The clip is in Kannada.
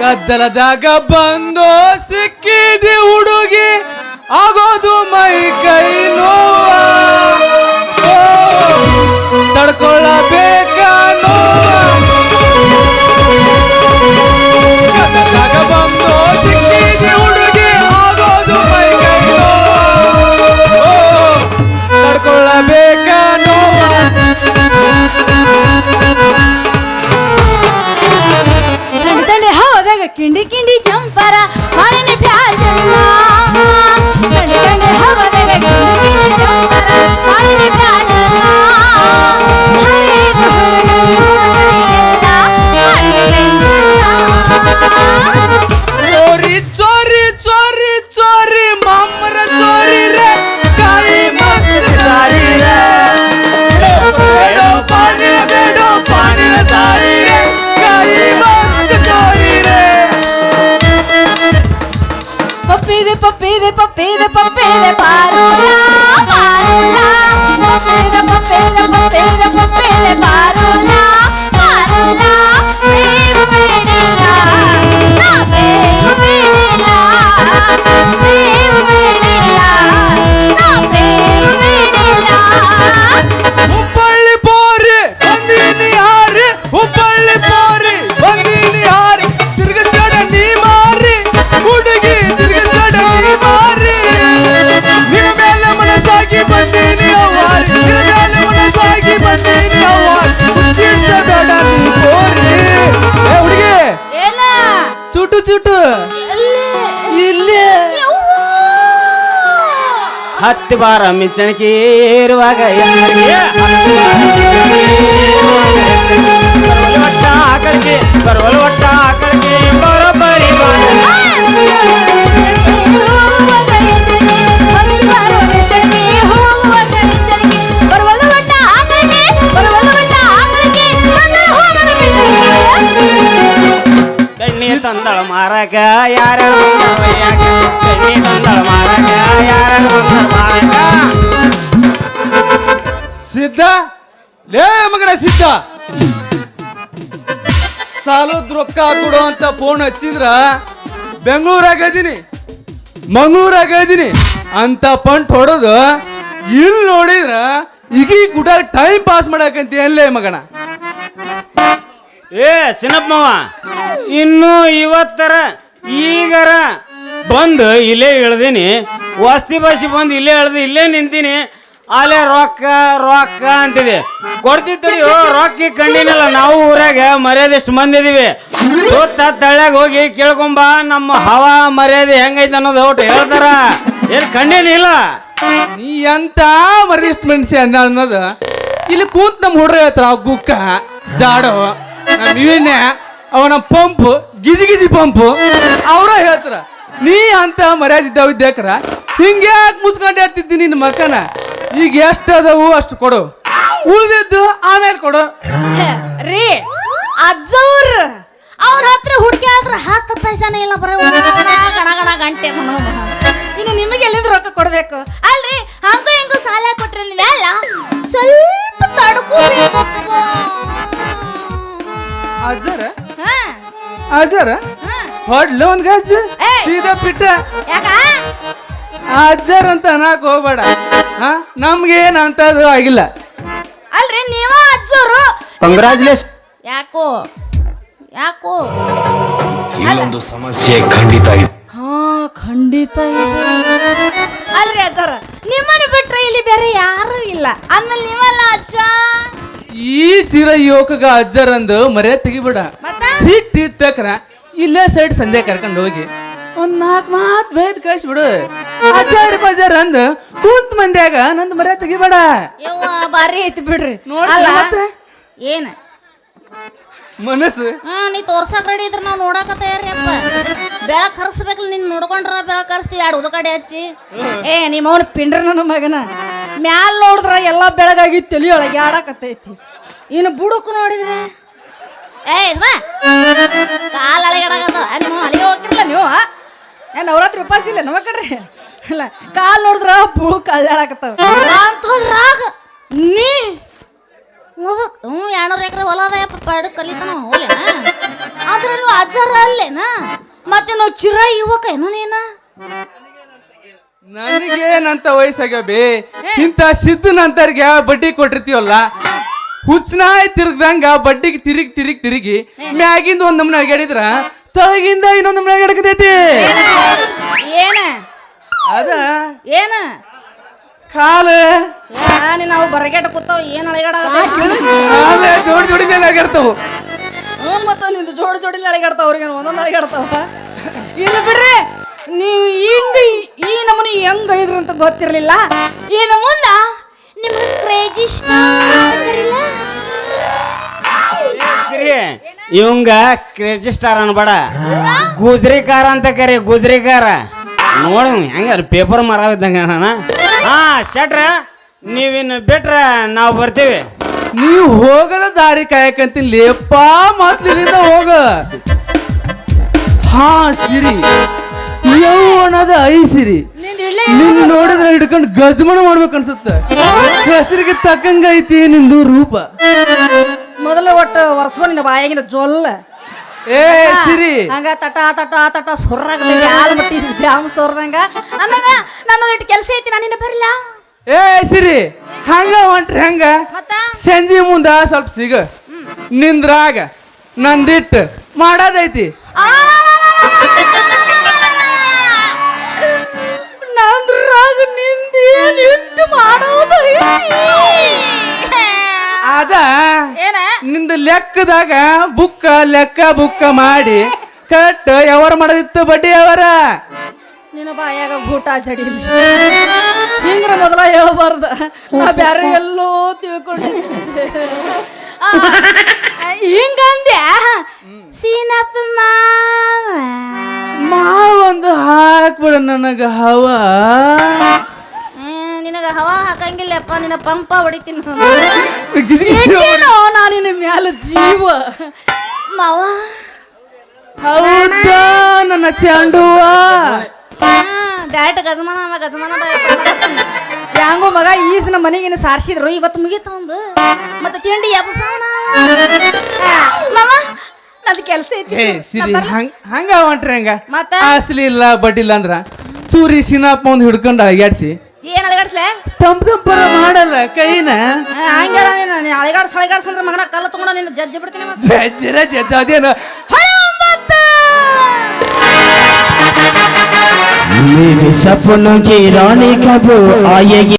ಗದ್ದಲದಾಗ ಬಂದು ಸಿಕ್ಕಿದೆ ಹುಡುಗಿ ಆಗೋದು ಮೈ ಕೈ ಹತ್ತಿ ಬಾರ ಮಿಂಚಣಿಕೆ ಏರುವಾಗ ಎನ್ನರಿಗೆ ಹತ್ತಿ ಬಾರ ಮಿಂಚಣಿಕೆ ಏರುವಾಗ ಎನ್ನರಿಗೆ. ಬರವಲು ಒಟ್ಟ ಆಕಳಿಗೆ ಬರವಲು ಒಟ್ಟ ಆಕಳಿಗೆ ಬರೋಬ್ಬರಿ ಬಾರ ಬೆಣ್ಣೆ ತಂದಳ ಮಾರಕ ಯಾರ್ಯಾರು ಬಂದಾರ ಒಯ್ಯಾಕ ಬೆಣ್ಣೆ ತಂದಳ ಸಿದ್ಧ? ಲೇ ಮಗನ, ಸಿದ್ಧ. ಸಾಲದ ರೊಕ್ಕ ಕೊಡು ಅಂತ ಫೋನ್ ಹಚ್ಚಿದ್ರ ಬೆಂಗಳೂರಾಗ ಅದೀನಿ ಮಂಗಳೂರಾಗ ಅದೀನಿ ಅಂತ ಪಂಟ್ ಹೊಡೆದು ಇಲ್ಲಿ ನೋಡಿದ್ರ ಈಗ ಗುಡ ಟೈಮ್ ಪಾಸ್ ಮಾಡಕಂತ ಎಲ್ಲೇ ಮಗನ. ಏ ಸಿನಪ್ಪವ ಇನ್ನು ಇವತ್ತರ ಈಗರ ಬಂದು ಇಲ್ಲೇ ಹೇಳ್ದೀನಿ. ವಸ್ತಿ ಬಸಿ ಬಂದು ಇಲ್ಲೇ ಹೇಳ್ದೆ, ಇಲ್ಲೇ ನಿಂತೀನಿ. ಅಲ್ಲೇ ರೊಕ್ಕ ರೊಕ್ಕ ಅಂತಿದೆ. ಕೊಡ್ತಿದ್ದೀವಿ ರೊಕ್ಕ ಕಂಡಿನಲ್ಲ, ನಾವು ಊರಾಗ ಮರ್ಯಾದೆಷ್ಟು ಮಂದಿ ಇದೀವಿ. ಸುತ್ತ ತಳ್ಳಾಗ ಹೋಗಿ ಕೇಳ್ಕೊಂಬ ನಮ್ಮ ಹವಾ ಮರ್ಯಾದೆ ಹೆಂಗೈತೆ ಅನ್ನೋದು ಒಟ್ಟು ಹೇಳ್ತಾರ. ಏನು ಕಂಡಿನಿಲ್ಲ ನೀ ಎಂತ ಮರ್ಯಾದೆಷ್ಟು ಮನುಷ್ಯ ಅಂದ ಅನ್ನೋದು? ಇಲ್ಲಿ ಕೂತ್ ನಮ್ಮ ಹುಡ್ರ ಹೇಳ್ತಾರ, ಅವ್ ಗುಕ್ಕ, ಜಾಡೋ ನಮ್ಮ ಅವನ ಪಂಪ್, ಗಿಜಿ ಗಿಜಿ ಪಂಪು, ಅವರ ಹೇಳ್ತಾರ. ನೀ ಅಂತ ಮರ್ಯಾದೆ ಇದ್ದಾವ ಇದ್ದೇಕ್ರ ಹಿಂಗೆ ಮುಚ್ಕೊಂಡು ಆಡ್ತಿದ್ದಿ ನಿನ್ನ ಮಕ್ಕನ? ಈಗ ಎಷ್ಟು ಅದಾವು ಅಷ್ಟು ಕೊಡು. ಉಳಿದಿದ್ದು ಆಮೇಲೆ ಕೊಡು. ರೀ ಅಜ್ಜವ್ರ ಅವ್ರ ಹತ್ರ ಹುಡುಕಿ ಆದ್ರೆ ಹತ್ತು ಪೈಸಾನ ಇಲ್ಲ ಬರ ಗಣ ಗಣ ಗಂಟೆ ಮನೋಮ ಇನ್ನು ನಿಮಗೆ ಎಲ್ಲಿಂದ ರೊಕ್ಕ ಕೊಡ್ಬೇಕು? ಅಲ್ರಿ ಹಂಗೂ ಹೆಂಗು ಸಾಲ ಕೊಟ್ರಿ ನೀವೆಲ್ಲ ಸ್ವಲ್ಪ ತಡ್ಕೋಬೇಕಪ್ಪ. ಅಜ್ಜರ? ಹಾ. ಅಜ್ಜರ? ಹೊಡ್ಲ ಒಂದ್ ಗಜ್ಜ ಏಯ್! ಸೀದಾ ಬಿಟ್ಟ ಯಾಕ? ಅಜ್ಜರ್ ಅಂತ ಅನ್ನಕ್ ಹೋಗ್ಬೇಡ. ಹಾ ನಮ್ಗೇನ್ ಅಂತದು ಆಗಿಲ್ಲ. ಅಲ್ರಿ ನೀವ ಅಜ್ಜರು. ಕಂಗ್ರಾಚುಲೇಷನ್ ಯಾಕೋ? ಯಾಕೋ? ಇಲ್ಲೊಂದು ಸಮಸ್ಯೆ ಖಂಡಿತ ಇದೆ. ಹಾ ಖಂಡಿತ ಇದೆ. ಅಲ್ರಿ ಅಜ್ಜಾರ ನಿಮ್ಮನ್ನ ಬಿಟ್ರೆ ಇಲ್ಲಿ ಬೇರೆ ಯಾರು ಇಲ್ಲ. ಆಮೇಲೆ ನೀವಲ್ಲ ಅಜ್ಜ? ಈ ಚಿರ ಯುವಕಗ ಅಜ್ಜರಂದು ಮರ್ಯಾದೆ ತೆಗಿಬೇಡ. ಮತ್ತ? ಸಿಟ್ ಇತ್ತಕ್ರ ಇಲ್ಲೇ ಸೈಡ್ ಸಂಜೆ ಕರ್ಕೊಂಡು ಹೋಗಿ ಒಂದ್ ನಾಲ್ಕು ಮಾತ್ ಬೈದ್ ಕಳ್ಸ್ಬಿಡು. ಅಜ್ಜಾರ ಬಜಾರ್ ಅಂದ್ ಕೂತ್ ಮಂದ್ಯಾಗ ನಂದು ಮರ ತೆಗಿಬೇಡ. ಯವ್ವ ಬಾರಿ ಐತಿ ಬಿಡ್ರಿ. ನೋಡ್ರಿ ಅಲ್ಲ ಮತ್ತೆ? ಏನ? ಮನಸ್ಸು? ಹಾ ನೀ ತೋರ್ಸಕ್ ರೆಡಿ ಇದ್ರ ನಾವ್ ನೋಡಾಕ ತಯಾರಿ ಅಪ್ಪ. ಬೆಳಕ್ ಕರ್ಸ್ಬೇಕು ನಿನ್ ನೋಡ್ಕೊಂಡ್ರ ಬೆಳಕ್ ಹರಿಸ್ತೀವಿ ಎರಡು ಉದಕಡೆ ಹಚ್ಚಿ. ಏ ನಿಮ್ಮ ಅವನ ಪಿಂಡ್ರ ನನ್ನ ಮಗನ. ಮ್ಯಾಲ್ ನೋಡಿದ್ರ ಎಲ್ಲ ಬೆಳಗಾಗಿ ತಲಿಯೊಳಗೆ ಆಡಕತ್ತೈತಿ. ಇನ್ನು ಬುಡುಕು ನೋಡಿದ್ರೆ? ಏ ಸುಮ್ಮ ಕಾಲ್ ಅಳಗಾಡಕತ್ತ ನಿಮ್ಮ ಅಲ್ಲಿಗೆ ಹೋಗಿರಲ್ಲ ನೀವು ಏ ನವರಾತ್ರಿ ಉಪವಾಸ ಇಲ್ಲ ನಮ್ಮ ಕಡ್ರಿ ಇಲ್ಲ ಕಾಲ್ ನೋಡಿದ್ರ ಬುಳು ಕಳ್ಳಾಳಕತ್ತಾವ ಅಂಥದ್ರಾಗ ನೀ ಮುದುಕ್ ಹ್ಞೂ ಎರಡ್ನೂರು ಎಕರೆ ಹೊಲದ ಅದಯಪ್ಪ ಪಾಡು ಕಲಿತಾನ ಆದ್ರೆ ನೀವು ಅಜ್ಜರ ಅಲ್ಲೇನ? ಮತ್ತೆ ನಾವು ಚಿರ ಯುವಕ ಏನೋ ನೀನ? ನನಗೇನಂತ ವಯಸ್ಸಾಗ್ಯಾವ ಬೇ ಇಂಥ ಸಿದ್ದನಂತರ್ಗೆ ಬಡ್ಡಿ ಕೊಟ್ಟಿರ್ತೀವಲ್ಲ? ಹುಚ್ಚನಾಯ್ ತಿರ್ಗ್ದಂಗ ಬಡ್ಡಿಗೆ ತಿರುಗಿ ತಿರುಗಿ ತಿರುಗಿ ಮ್ಯಾಗಿಂದ ಒಂದ್ ನಮ್ನ ಅಡ್ಗಾಡಿದ್ರ ತಳಗಿಂದ ಇನ್ನೊಂದ್ ನಮ್ನ ಅಡ್ಗಾಡಕತೈತಿ ಏನ? ಅದ? ಏನ? ಕಾಲ? ನಾವು ಬರಗೇಟ ಕೂತಾವ ಏನ್ ಅಳಗಾಡ? ಕಾಲ ಜೋಡಿ ಜೋಡಿ ಮೇಲೆ ಅಡ್ಗಾಡ್ತಾವ ಹ್ಞೂ ಮತ್ತ ನಿಂದು ಜೋಡಿ ಜೋಡಿಲಿ ಅಳಗಾಡ್ತಾವ ಅವ್ರಿಗೆ ಒಂದೊಂದು ಅಳಗಾಡ್ತಾವ. ಇಲ್ಲ ಬಿಡ್ರಿ ನೀವು ಹಿಂಗ ಈ ನಮೂನಿ ಹೆಂಗ ಇದ್ರಿ ಅಂತ ಗೊತ್ತಿರ್ಲಿಲ್ಲ. ಇನ್ನು ಮುಂದ ನಿಮ್ಗೆ ಕ್ರೇಜಿ ಇಷ್ಟ ಸರಿ ಇವಂಗ ಕ್ರೇಜಿ ಸ್ಟಾರ್ ಅನ್ಬೇಡ. ಗುಜ್ರಿಕಾರ ಅಂತ ಕರಿ ಗುಜ್ರಿಕಾರ ನೋಡಿ ನೋಡ ಹೆಂಗ ಪೇಪರ್ ಮರಾವಿದ್ದಂಗ ಹಾ ಶೆಟ್ರ ನೀವಿನ್ನು ಬಿಟ್ರ ನಾವು ಬರ್ತೀವಿ. ನೀವು ಹೋಗದ ದಾರಿ ಕಾಯಕಂತಿಲ್ಲೇಪ್ಪ ಲೇಪ ಮಾತಿನಿಂದ ಹೋಗ. ಹಾ ಸಿರಿ. ಯೌವನದ ಐ ಸಿರಿ. ನಿನ್ನ ನೋಡಿದ್ರೆ ಹಿಡ್ಕೊಂಡು ಗಜಮನ ಮಾಡ್ಬೇಕು ಅನ್ಸುತ್ತೆ. ಹೆಸರಿಗೆ ತಕ್ಕಂಗ ಐತಿ ನಿಂದು ರೂಪ. ಮೊದಲು ಒಟ್ಟು ಒರೆಸ್ಕೊ ನಿನ್ನ ಬಾಯಾಗಿನ ಜೊಲ್ಲ. ಏ ಸಿರಿ. ಹಂಗ ತಟ ತಟ ತಟ ಸೊರ್ರಾಗ ಯಾಲ್ ಮಟ್ಟಿ ಡ್ಯಾಮ್ ಸೋರ್ದಂಗ. ಅಂದಾಗ ನನ್ನದು ಇಟ್ಟು ಕೆಲಸ ಐತಿ ನಾನು ನಿನ್ನ ಬರಲ್ಲ ಏ ಸಿರಿ. ಹಂಗ ಹೊಂಟ್ರಿ ಹಂಗ. ಮತ್ತ? ಸಂಜೆ ಮುಂದ ಸ್ವಲ್ಪ ಸಿಗ. ನಿಂದ್ರಾಗ ನಂದಿಟ್ಟು ಮಾಡೋದೈತಿ. ನಂದ್ರಾಗ ನಿಂದೇನಿಟ್ಟು ಲೆಕ್ಕದಾಗ ಬುಕ್ಕ ಲೆಕ್ಕ ಬುಕ್ಕ ಮಾಡಿ ಕಟ್ ಯಾವಾರ ಮಾಡದಿತ್ತು ಬಡ್ಡಿ ಅವರ. ನಿನ್ನ ಬಾಯಾಗ ಊಟ ಜಡಿ ಹಿಂಗ್ರ ಮೊದಲ ಹೇಳ್ಬಾರ್ದ. ನಾ ಬ್ಯಾರೆ ಎಲ್ಲೋ ತಿಳ್ಕೊಂಡಿದ್ದೆ ಹಿಂಗಂದ್ಯಾ? ಸೀನಪ್ಪ ಮಾವ. ಒಂದು ಹಾಕ್ಬಿಡ ನನಗ ಹವಾ. ನಿನಗ ಹವಾ ಹಾಕಂಗಿಲ್ಲಪ್ಪ ನಿನ್ನ ಪಂಪ ಹೊಡಿತೀನಿ. ನಾನು ನಿನ್ನ ಮ್ಯಾಲ ಜೀವ. ಮಾವ. ಹೌದಾ? ನನ್ನ ಚಂಡುವ. ಡೈರೆಕ್ಟ್ ಗಜಮಾನ ಅವ ಗಜಮಾನ ಯಾಂಗೋ ಮಗ ಈಸ್ ನಮ್ಮ ಮನೆಗೇನು ಸಾರಿಸಿದ್ರು ಇವತ್ತು ಮುಗೀತ ಒಂದು ಮತ್ತೆ ತಿಂಡಿ ಎಬ್ಸವನ ಮಾಮ ನಂದು ಕೆಲಸ ಐತಿ. ಏ ಸಿರಿ ಹಂಗ ಹಂಗ ಹೊಂಟ್ರಿ ಹಂಗ? ಮತ್ತ? ಅಸಲಿ ಇಲ್ಲ ಬಡ್ಡಿ ಇಲ್ಲ ಅಂದ್ರ. ಚೂರಿ ಸಿನಪ್ಪ ಒಂದು ಹಿಡ್ಕೊಂಡು ಅಗ್ಯಾಡ್ಸಿ ಏನ್ ಅಳಗಾಡ್ಸ್ಲೆ ತಂಪ್ ತಂಪರ ಮಾಡಲ್ಲ ಕೈನ ಹಂಗೇಳ ನೀನು ನೀ ಅಳಗಾಡ್ಸ್ ಅಳಗಾಡ್ಸ್ ಅಂದ್ರೆ ಮಗನ ಕಲ್ಲ ತಗೊಂಡ ನೀನು ಜಜ್ಜಿ ಬಿಡ್ತೀನಿ ಮತ್ತೆ ಜಜ್ಜಿರ ಜಜ್ಜ ಅದೇನು मेरे सपनों की रानी कब आएगी